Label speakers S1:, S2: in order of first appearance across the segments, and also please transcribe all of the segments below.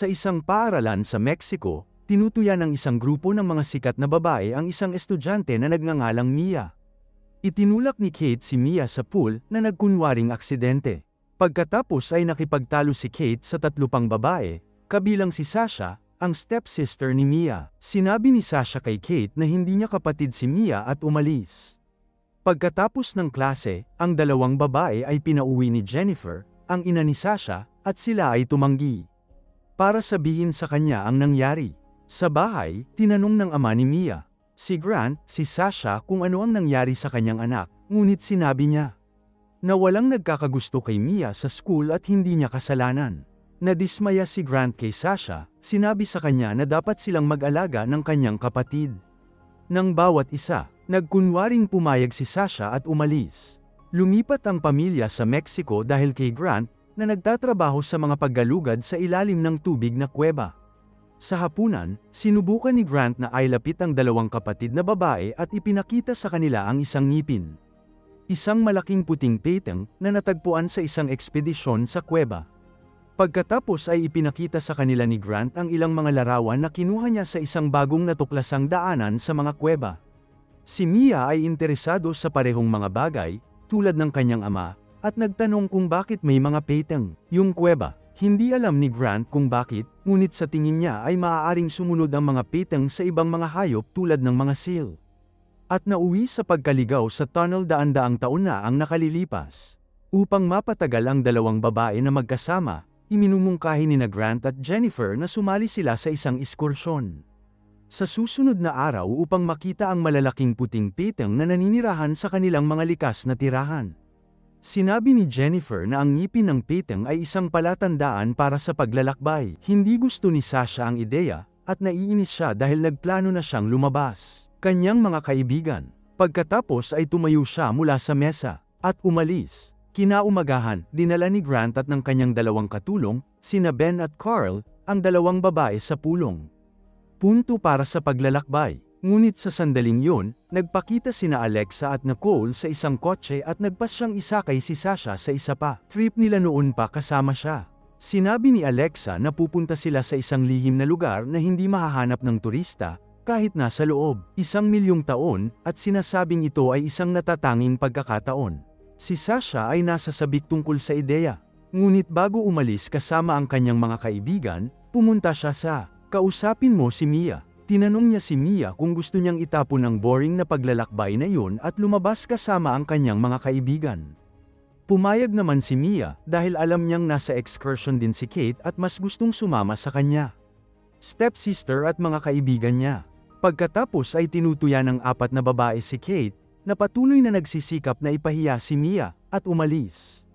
S1: Sa isang paaralan sa Mexico, tinutuyan ng isang grupo ng mga sikat na babae ang isang estudyante na nagngangalang Mia. Itinulak ni Kate si Mia sa pool na nagkunwaring aksidente. Pagkatapos ay nakipagtalo si Kate sa tatlo pang babae, kabilang si Sasha, ang stepsister ni Mia. Sinabi ni Sasha kay Kate na hindi niya kapatid si Mia at umalis. Pagkatapos ng klase, ang dalawang babae ay pinauwi ni Jennifer, ang ina ni Sasha, at sila ay tumanggi. Para sabihin sa kanya ang nangyari. Sa bahay, tinanong ng ama ni Mia, si Grant, si Sasha kung ano ang nangyari sa kanyang anak, ngunit sinabi niya na walang nagkakagusto kay Mia sa school at hindi niya kasalanan. Nadismaya si Grant kay Sasha, sinabi sa kanya na dapat silang mag-alaga ng kanyang kapatid. Nang bawat isa, nagkunwaring pumayag si Sasha at umalis. Lumipat ang pamilya sa Mexico dahil kay Grant, na nagtatrabaho sa mga paggalugad sa ilalim ng tubig na kuweba. Sa hapunan, sinubukan ni Grant na ailapit ang dalawang kapatid na babae at ipinakita sa kanila ang isang ngipin. Isang malaking puting peteng na natagpuan sa isang ekspedisyon sa kuweba. Pagkatapos ay ipinakita sa kanila ni Grant ang ilang mga larawan na kinuha niya sa isang bagong natuklasang daanan sa mga kuweba. Si Mia ay interesado sa parehong mga bagay, tulad ng kanyang ama, at nagtanong kung bakit may mga peteng. Yung kuweba, hindi alam ni Grant kung bakit, ngunit sa tingin niya ay maaaring sumunod ang mga peteng sa ibang mga hayop tulad ng mga seal. At nauwi sa pagkaligaw sa tunnel daan-daang taon na ang nakalilipas. Upang mapatagal ang dalawang babae na magkasama, iminumungkahi ni na Grant at Jennifer na sumali sila sa isang iskursyon. Sa susunod na araw upang makita ang malalaking puting piteng na naninirahan sa kanilang mga likas na tirahan. Sinabi ni Jennifer na ang ngipin ng piteng ay isang palatandaan para sa paglalakbay. Hindi gusto ni Sasha ang ideya, at naiinis siya dahil nagplano na siyang lumabas. Kanyang mga kaibigan. Pagkatapos ay tumayo siya mula sa mesa, at umalis. Kinaumagahan, dinala ni Grant at ng kanyang dalawang katulong, sina Ben at Carl, ang dalawang babae sa pulong. Punto para sa paglalakbay. Ngunit sa sandaling yun, nagpakita sina Alexa at Nicole sa isang kotse at nagpas siyang isakay si Sasha sa isa pa. Trip nila noon pa kasama siya. Sinabi ni Alexa na pupunta sila sa isang lihim na lugar na hindi mahahanap ng turista, kahit nasa loob, isang milyong taon, at sinasabing ito ay isang natatanging pagkakataon. Si Sasha ay nasa sabik tungkol sa ideya. Ngunit bago umalis kasama ang kanyang mga kaibigan, pumunta siya sa, kausapin mo si Mia. Tinanong niya si Mia kung gusto niyang itapon ang boring na paglalakbay na yun at lumabas kasama ang kanyang mga kaibigan. Pumayag naman si Mia dahil alam niyang nasa excursion din si Kate at mas gustong sumama sa kanya. Stepsister at mga kaibigan niya. Pagkatapos ay tinutuya ng apat na babae si Kate na patuloy na nagsisikap na ipahiya si Mia, at umalis.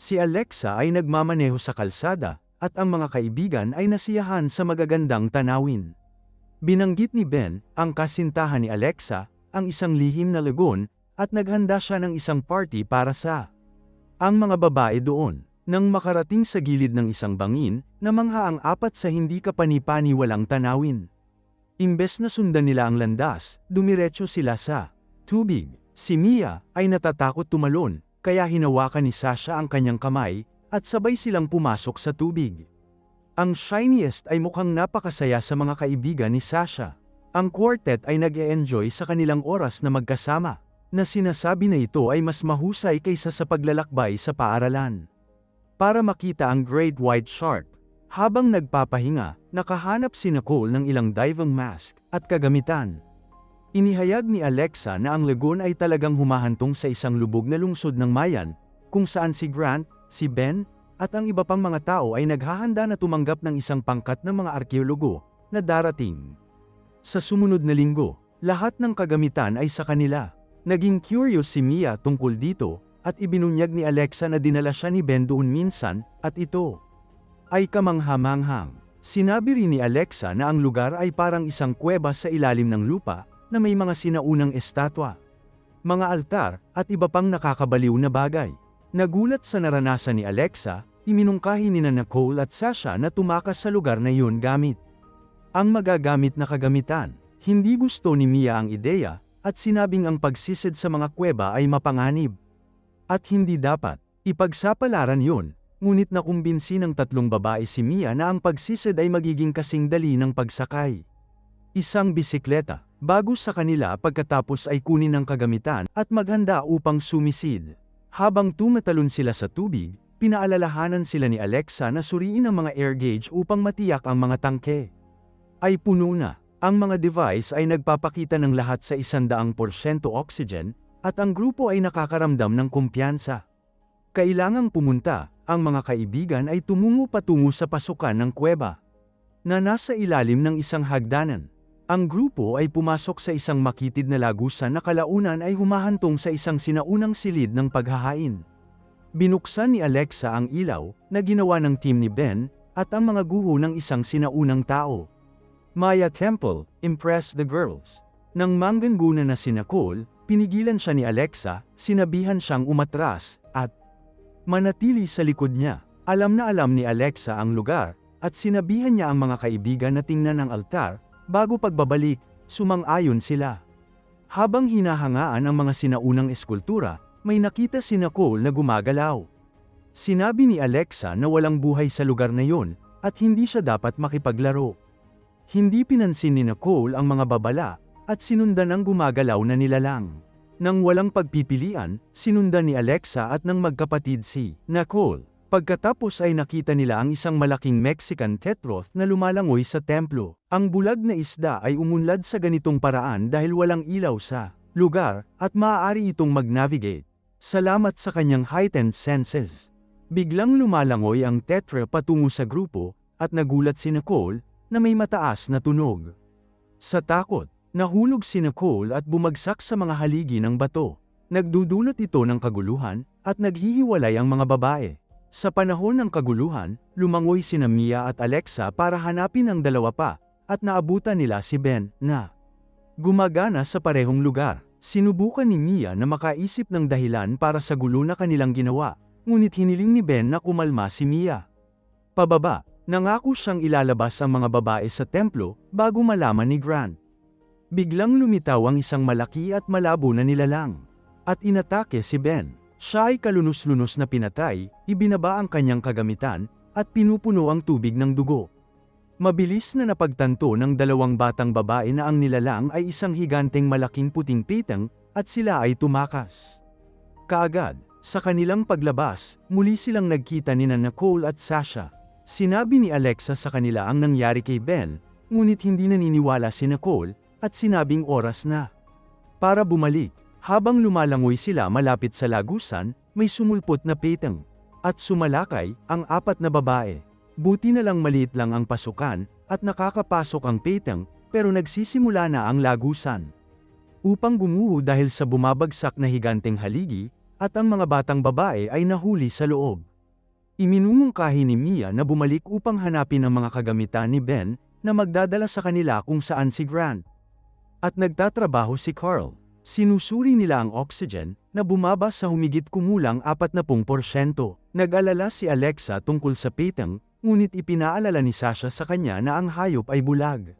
S1: Si Alexa ay nagmamaneho sa kalsada, at ang mga kaibigan ay nasiyahan sa magagandang tanawin. Binanggit ni Ben, ang kasintahan ni Alexa, ang isang lihim na lagoon, at naghanda siya ng isang party para sa ang mga babae doon. Nang makarating sa gilid ng isang bangin, namangha ang apat sa hindi kapani-pani walang tanawin. Imbes na sundan nila ang landas, dumiretso sila sa tubig. Si Mia ay natatakot tumalon, kaya hinawakan ni Sasha ang kanyang kamay, at sabay silang pumasok sa tubig. Ang shiniest ay mukhang napakasaya sa mga kaibigan ni Sasha. Ang quartet ay nag-e-enjoy sa kanilang oras na magkasama, na sinasabi na ito ay mas mahusay kaysa sa paglalakbay sa paaralan. Para makita ang Great White Shark, habang nagpapahinga, nakahanap si Nicole ng ilang diving mask at kagamitan. Inihayag ni Alexa na ang lagoon ay talagang humahantong sa isang lubog na lungsod ng Mayan, kung saan si Grant, si Ben, at ang iba pang mga tao ay naghahanda na tumanggap ng isang pangkat ng mga arkeologo na darating. Sa sumunod na linggo, lahat ng kagamitan ay sa kanila. Naging curious si Mia tungkol dito, at ibinunyag ni Alexa na dinala siya ni Ben doon minsan, at ito ay kamanghamanghang. Sinabi rin ni Alexa na ang lugar ay parang isang kuweba sa ilalim ng lupa, na may mga sinaunang estatwa, mga altar, at iba pang nakakabaliw na bagay. Nagulat sa naranasan ni Alexa, iminungkahi ni na Nicole at Sasha na tumakas sa lugar na yun gamit. Ang magagamit na kagamitan, hindi gusto ni Mia ang ideya, at sinabing ang pagsisid sa mga kuweba ay mapanganib. At hindi dapat, ipagsapalaran yun, ngunit nakumbinsi ng tatlong babae si Mia na ang pagsisid ay magiging kasing dali ng pagsakay. Isang bisikleta, bago sa kanila pagkatapos ay kunin ang kagamitan at maghanda upang sumisid. Habang tumatalon sila sa tubig, pinaalalahanan sila ni Alexa na suriin ang mga air gauge upang matiyak ang mga tangke. Ay puno na. Ang mga device ay nagpapakita ng lahat sa 100% oxygen, at ang grupo ay nakakaramdam ng kumpiyansa. Kailangang pumunta, ang mga kaibigan ay tumungo patungo sa pasukan ng kuweba. Na nasa ilalim ng isang hagdanan. Ang grupo ay pumasok sa isang makitid na lagusan na kalaunan ay humahantong sa isang sinaunang silid ng paghahain. Binuksan ni Alexa ang ilaw, na ginawa ng team ni Ben, at ang mga guho ng isang sinaunang tao. Maya Temple, impress the girls. Nang mangganguna na si Nicole, pinigilan siya ni Alexa, sinabihan siyang umatras, at manatili sa likod niya. Alam na alam ni Alexa ang lugar, at sinabihan niya ang mga kaibigan na tingnan ang altar, bago pagbabalik, sumang-ayon sila. Habang hinahangaan ang mga sinaunang eskultura, may nakita si Nicole na gumagalaw. Sinabi ni Alexa na walang buhay sa lugar na yon, at hindi siya dapat makipaglaro. Hindi pinansin ni Nicole ang mga babala, at sinundan ang gumagalaw na nilalang. Nang walang pagpipilian, sinundan ni Alexa at ng magkapatid si Nicole. Pagkatapos ay nakita nila ang isang malaking Mexican tetroth na lumalangoy sa templo. Ang bulag na isda ay umunlad sa ganitong paraan dahil walang ilaw sa lugar, at maaari itong mag-navigate. Salamat sa kanyang heightened senses. Biglang lumalangoy ang tetra patungo sa grupo, at nagulat si Nicole, na may mataas na tunog. Sa takot, nahulog si Nicole at bumagsak sa mga haligi ng bato. Nagdudulot ito ng kaguluhan, at naghihiwalay ang mga babae. Sa panahon ng kaguluhan, lumangoy sina Mia at Alexa para hanapin ang dalawa pa, at naabutan nila si Ben, na gumagana sa parehong lugar. Sinubukan ni Mia na makaisip ng dahilan para sa gulo na kanilang ginawa, ngunit hiniling ni Ben na kumalma si Mia. Pababa, Nangako siyang ilalabas ang mga babae sa templo bago malaman ni Grant. Biglang lumitaw ang isang malaki at malabo na nilalang. At inatake si Ben. Siya ay kalunos-lunos na pinatay, ibinaba ang kanyang kagamitan, at pinupuno ang tubig ng dugo. Mabilis na napagtanto ng dalawang batang babae na ang nilalang ay isang higanteng malaking puting pitang, at sila ay tumakas. Kaagad, sa kanilang paglabas, muli silang nagkita ni Nicole at Sasha. Sinabi ni Alexa sa kanila ang nangyari kay Ben, ngunit hindi naniniwala si Nicole, at sinabing oras na. Para bumalik, habang lumalangoy sila malapit sa lagusan, may sumulpot na petang. At sumalakay, ang apat na babae. Buti na lang maliit lang ang pasukan, at nakakapasok ang petang, pero nagsisimula na ang lagusan. Upang gumuho dahil sa bumabagsak na higanteng haligi, at ang mga batang babae ay nahuli sa loob. Iminumungkahi ni Mia na bumalik upang hanapin ang mga kagamitan ni Ben, na magdadala sa kanila kung saan si Grant. At nagtatrabaho si Carl. Sinusuri nila ang oxygen, na bumaba sa humigit kumulang 40%. Nag-alala si Alexa tungkol sa petang, ngunit ipinaalala ni Sasha sa kanya na ang hayop ay bulag.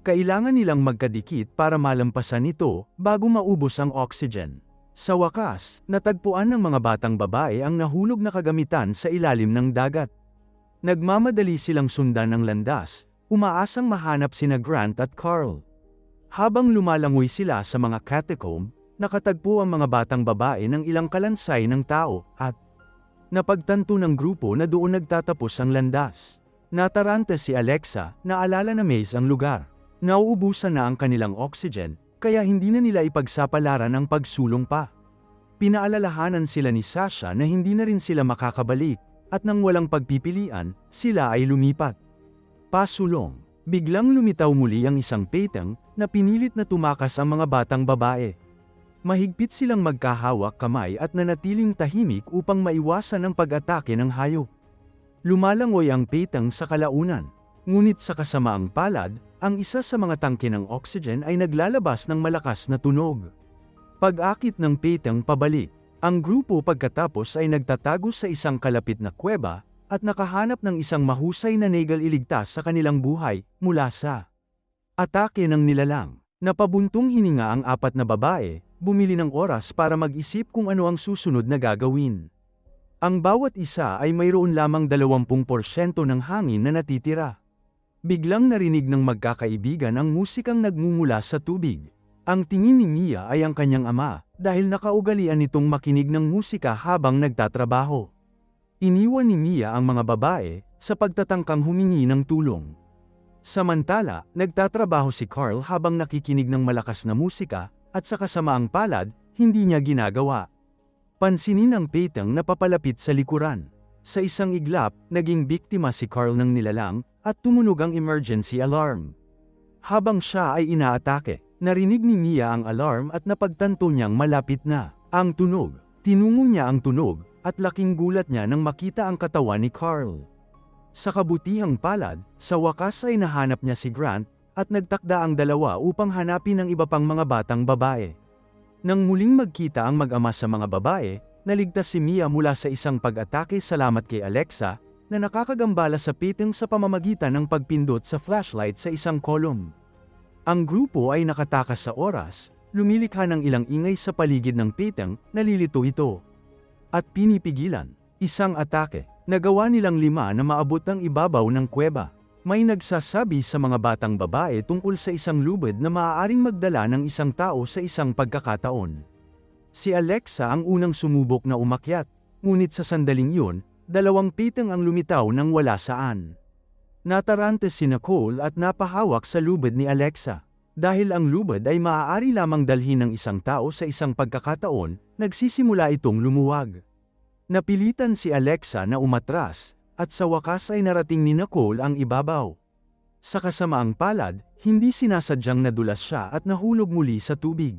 S1: Kailangan nilang magkadikit para malampasan ito, bago maubos ang oxygen. Sa wakas, natagpuan ng mga batang babae ang nahulog na kagamitan sa ilalim ng dagat. Nagmamadali silang sundan ng landas, umaasang mahanap sina Grant at Carl. Habang lumalangoy sila sa mga catacomb, nakatagpo ang mga batang babae ng ilang kalansay ng tao, at napagtanto ng grupo na doon nagtatapos ang landas. Natarante si Alexa, naalala na Maze ang lugar. Nauubusan na ang kanilang oxygen, kaya hindi na nila ipagsapalaran ang pagsulong pa. Pinaalalahanan sila ni Sasha na hindi na rin sila makakabalik, at nang walang pagpipilian, sila ay lumipat. Pasulong, biglang lumitaw muli ang isang petang, na pinilit na tumakas ang mga batang babae. Mahigpit silang magkahawak kamay at nanatiling tahimik upang maiwasan ang pag-atake ng hayop. Lumalangoy ang petang sa kalaunan, ngunit sa kasamaang palad, ang isa sa mga tangke ng oxygen ay naglalabas ng malakas na tunog. Pag-akit ng petang pabalik, ang grupo pagkatapos ay nagtatago sa isang kalapit na kuweba, at nakahanap ng isang mahusay na negal iligtas sa kanilang buhay, mula sa atake ng nilalang. Napabuntong hininga ang apat na babae, bumili ng oras para mag-isip kung ano ang susunod na gagawin. Ang bawat isa ay mayroon lamang 20% ng hangin na natitira. Biglang narinig ng magkakaibigan ang musikang nagmumula sa tubig. Ang tingin ni Mia ay ang kanyang ama, dahil nakaugalian nitong makinig ng musika habang nagtatrabaho. Iniwan ni Mia ang mga babae, sa pagtatangkang humingi ng tulong. Samantala, nagtatrabaho si Carl habang nakikinig ng malakas na musika, at sa kasamaang palad, hindi niya ginagawa. Pansinin ang Peytang na papalapit sa likuran. Sa isang iglap, naging biktima si Carl ng nilalang, at tumunog ang emergency alarm. Habang siya ay inaatake, narinig ni Mia ang alarm at napagtanto niyang malapit na. Ang tunog, tinungo niya ang tunog, at laking gulat niya nang makita ang katawan ni Carl. Sa kabutihang palad, sa wakas ay nahanap niya si Grant, at nagtakda ang dalawa upang hanapin ang iba pang mga batang babae. Nang muling magkita ang mag-ama sa mga babae, naligtas si Mia mula sa isang pag-atake salamat kay Alexa, na nakakagambala sa piteng sa pamamagitan ng pagpindot sa flashlight sa isang kolom. Ang grupo ay nakatakas sa oras, lumilikha ng ilang ingay sa paligid ng piteng, nalilito ito. At pinipigilan, isang atake, nagawa nilang lima na maabot ang ibabaw ng kuweba. May nagsasabi sa mga batang babae tungkol sa isang lubid na maaaring magdala ng isang tao sa isang pagkakataon. Si Alexa ang unang sumubok na umakyat, ngunit sa sandaling yun, dalawang piteng ang lumitaw nang wala saan. Natarante si Nicole at napahawak sa lubid ni Alexa. Dahil ang lubid ay maaari lamang dalhin ng isang tao sa isang pagkakataon, nagsisimula itong lumuwag. Napilitan si Alexa na umatras, at sa wakas ay narating ni Nicole ang ibabaw. Sa kasamaang palad, hindi sinasadyang nadulas siya at nahulog muli sa tubig.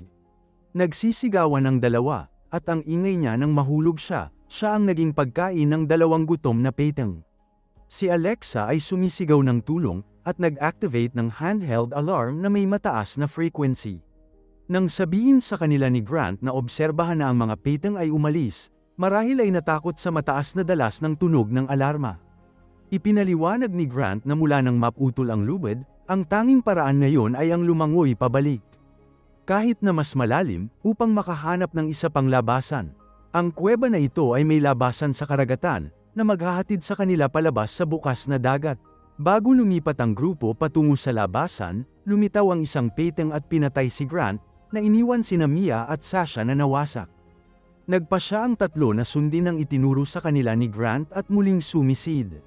S1: Nagsisigawan ang dalawa, at ang ingay niya nang mahulog siya, siya ang naging pagkain ng dalawang gutom na peteng. Si Alexa ay sumisigaw ng tulong, at nag-activate ng handheld alarm na may mataas na frequency. Nang sabihin sa kanila ni Grant na obserbahan na ang mga peteng ay umalis, Marahil ay natakot sa mataas na dalas ng tunog ng alarma. Ipinaliwanag ni Grant na mula nang maputol ang lubid, ang tanging paraan ngayon ay ang lumangoy pabalik. Kahit na mas malalim, upang makahanap ng isa pang labasan. Ang kuweba na ito ay may labasan sa karagatan, na maghahatid sa kanila palabas sa bukas na dagat. Bago lumipat ang grupo patungo sa labasan, lumitaw ang isang peteng at pinatay si Grant, na iniwan si Mia at Sasha na nawasak. Nagpa siya ang tatlo na sundin ang itinuro sa kanila ni Grant at muling sumisid.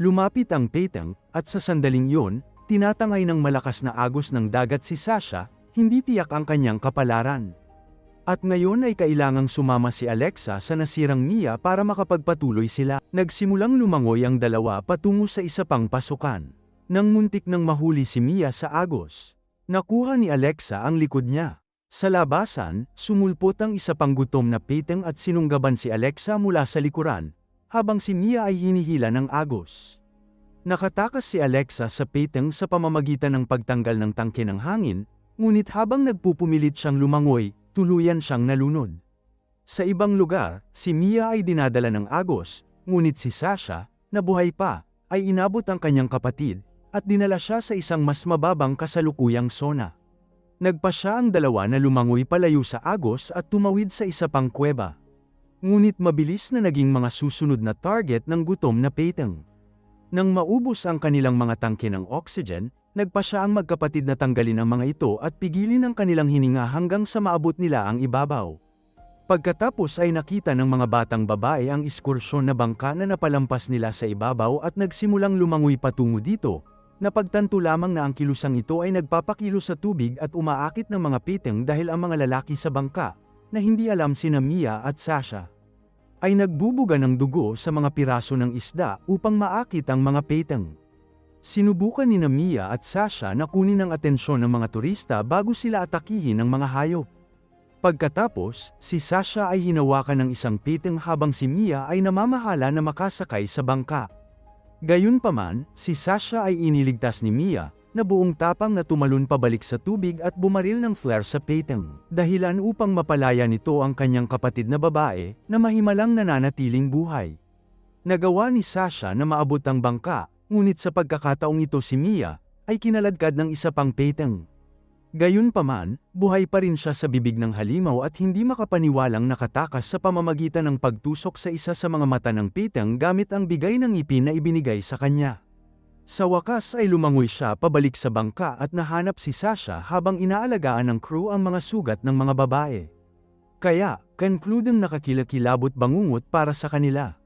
S1: Lumapit ang Petang, at sa sandaling yun, tinatangay ng malakas na agos ng dagat si Sasha, hindi tiyak ang kanyang kapalaran. At ngayon ay kailangang sumama si Alexa sa nasirang Mia para makapagpatuloy sila. Nagsimulang lumangoy ang dalawa patungo sa isa pang pasukan. Nang muntik nang mahuli si Mia sa agos. Nakuha ni Alexa ang likod niya. Sa labasan, sumulpot ang isa pang gutom na peteng at sinunggaban si Alexa mula sa likuran, habang si Mia ay hinihila ng agos. Nakatakas si Alexa sa peteng sa pamamagitan ng pagtanggal ng tangke ng hangin, ngunit habang nagpupumilit siyang lumangoy, tuluyan siyang nalunod. Sa ibang lugar, si Mia ay dinadala ng agos, ngunit si Sasha, na buhay pa, ay inabot ang kanyang kapatid, at dinala siya sa isang mas mababang kasalukuyang sona. Nagpa siya ang dalawa na lumangoy palayo sa agos at tumawid sa isa pang kuweba. Ngunit mabilis na naging mga susunod na target ng gutom na peteng. Nang maubos ang kanilang mga tangke ng oxygen, nagpa siya ang magkapatid na tanggalin ang mga ito at pigilin ang kanilang hininga hanggang sa maabot nila ang ibabaw. Pagkatapos ay nakita ng mga batang babae ang iskursyon na bangka na napalampas nila sa ibabaw at nagsimulang lumangoy patungo dito, Napagtanto lamang na ang kilusang ito ay nagpapakilo sa tubig at umaakit ng mga piteng dahil ang mga lalaki sa bangka, na hindi alam sina Mia at Sasha, ay nagbubuga ng dugo sa mga piraso ng isda upang maakit ang mga piteng. Sinubukan ni Mia at Sasha na kunin ang atensyon ng mga turista bago sila atakihin ng mga hayop. Pagkatapos, si Sasha ay hinawakan ng isang piteng habang si Mia ay namamahala na makasakay sa bangka. Gayunpaman, si Sasha ay iniligtas ni Mia, na buong tapang na tumalon pabalik sa tubig at bumaril ng flare sa peteng, dahilan upang mapalaya nito ang kanyang kapatid na babae, na mahimalang nananatiling buhay. Nagawa ni Sasha na maabot ang bangka, ngunit sa pagkakataong ito si Mia, ay kinaladkad ng isa pang peteng. Gayunpaman, buhay pa rin siya sa bibig ng halimaw at hindi makapaniwalang nakatakas sa pamamagitan ng pagtusok sa isa sa mga mata ng pitang gamit ang bigay ng ipin na ibinigay sa kanya. Sa wakas ay lumangoy siya pabalik sa bangka at nahanap si Sasha habang inaalagaan ng crew ang mga sugat ng mga babae. Kaya, concluding nakakilakilabot bangungot para sa kanila.